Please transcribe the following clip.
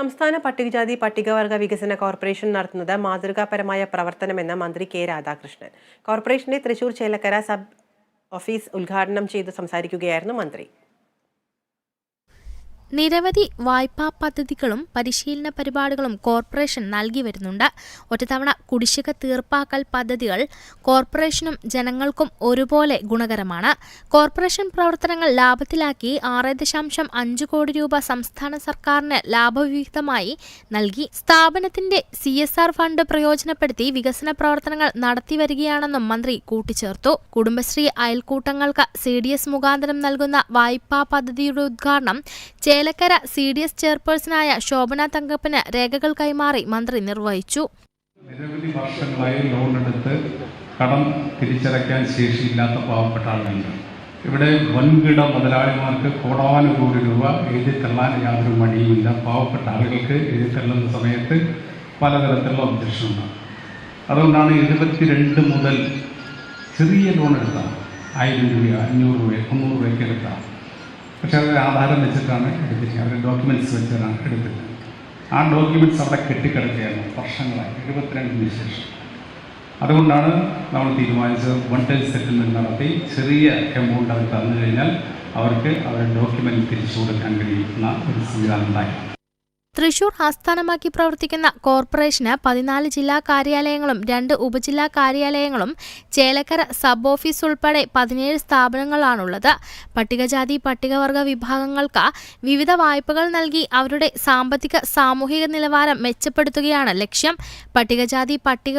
സംസ്ഥാന പട്ടികജാതി പട്ടികവർഗ വികസന കോർപ്പറേഷൻ നടത്തുന്നത് മാതൃകാപരമായ പ്രവർത്തനമെന്ന് മന്ത്രി കെ രാധാകൃഷ്ണൻ. കോർപ്പറേഷന്റെ തൃശൂർ ചേലക്കര സബ് ഓഫീസ് ഉദ്ഘാടനം ചെയ്ത് സംസാരിക്കുകയായിരുന്നു മന്ത്രി. നിരവധി വായ്പാ പദ്ധതികളും പരിശീലന പരിപാടികളും കോർപ്പറേഷൻ നൽകി വരുന്നുണ്ട്. ഒറ്റത്തവണ കുടിശ്ശിക തീർപ്പാക്കൽ പദ്ധതികൾ കോർപ്പറേഷനും ജനങ്ങൾക്കും ഒരുപോലെ ഗുണകരമാണ്. കോർപ്പറേഷൻ പ്രവർത്തനങ്ങൾ ലാഭത്തിലാക്കി ആറ് ദശാംശം അഞ്ച് കോടി രൂപ സംസ്ഥാന സർക്കാരിന് ലാഭവിഹിതമായി നൽകി. സ്ഥാപനത്തിന്റെ സി എസ് ആർ ഫണ്ട് പ്രയോജനപ്പെടുത്തി വികസന പ്രവർത്തനങ്ങൾ നടത്തിവരികയാണെന്നും മന്ത്രി കൂട്ടിച്ചേർത്തു. കുടുംബശ്രീ അയൽക്കൂട്ടങ്ങൾക്ക് സി ഡി എസ് മുഖാന്തരം നൽകുന്ന വായ്പാ പദ്ധതിയുടെ ഉദ്ഘാടനം ചേലക്കര സി ഡി എസ് ചെയർപേഴ്സണായ ശോഭന തങ്കപ്പന് രേഖകൾ കൈമാറി മന്ത്രി നിർവഹിച്ചു. നിരവധി വർഷങ്ങളായി ലോൺ എടുത്ത് കടം തിരിച്ചടയ്ക്കാൻ ശേഷിയില്ലാത്ത പാവപ്പെട്ട ആളുകളുണ്ട്. ഇവിടെ വൻകിട മുതലാളിമാർക്ക് കോടാനുകോടി രൂപ എഴുതി തള്ളാൻ യാതൊരു മടിയുമില്ല. പാവപ്പെട്ട ആളുകൾക്ക് എഴുതി തള്ളുന്ന സമയത്ത് പലതരത്തിലുള്ള ഉദ്ദേശമുണ്ട് അതുകൊണ്ടാണ് എഴുപത്തിരണ്ട് മുതൽ ചെറിയ ലോൺ എടുത്താൽ ആയിരം രൂപ അഞ്ഞൂറ് രൂപ മുന്നൂറ് രൂപയ്ക്ക് എടുത്താൽ പക്ഷെ അവർ ആധാരം വെച്ചിട്ടാണ് എടുത്തിരിക്കുന്നത്. അവരുടെ ഡോക്യുമെന്റ്സ് വെച്ചിട്ടാണ് എടുത്തിട്ട് ആ ഡോക്യുമെന്റ്സ് അവിടെ കെട്ടിക്കിടക്കുകയാണ് വർഷങ്ങളായി എഴുപത്തിരണ്ടിന് ശേഷം. അതുകൊണ്ടാണ് നമ്മൾ തീരുമാനിച്ചത് വൺ ടൈം സെറ്റിൽമെന്റ് നടത്തി ചെറിയ എമൗണ്ട് അവർ തന്നു കഴിഞ്ഞാൽ അവർക്ക് അവരുടെ ഡോക്യുമെന്റ് തിരിച്ചു കൊടുക്കാൻ കഴിയുന്ന ഒരു സംവിധാനം ഉണ്ടാക്കി തൃശൂർ ആസ്ഥാനമാക്കി പ്രവർത്തിക്കുന്ന കോർപ്പറേഷന് പതിനാല് ജില്ലാ കാര്യാലയങ്ങളും രണ്ട് ഉപജില്ലാ കാര്യാലയങ്ങളും ചേലക്കര സബ് ഓഫീസ് ഉൾപ്പെടെ പതിനേഴ് സ്ഥാപനങ്ങളാണുള്ളത്. പട്ടികജാതി പട്ടികവർഗ വിഭാഗങ്ങൾക്ക് വിവിധ വായ്പകൾ നൽകി അവരുടെ സാമ്പത്തിക സാമൂഹിക നിലവാരം മെച്ചപ്പെടുത്തുകയാണ് ലക്ഷ്യം. പട്ടികജാതി പട്ടിക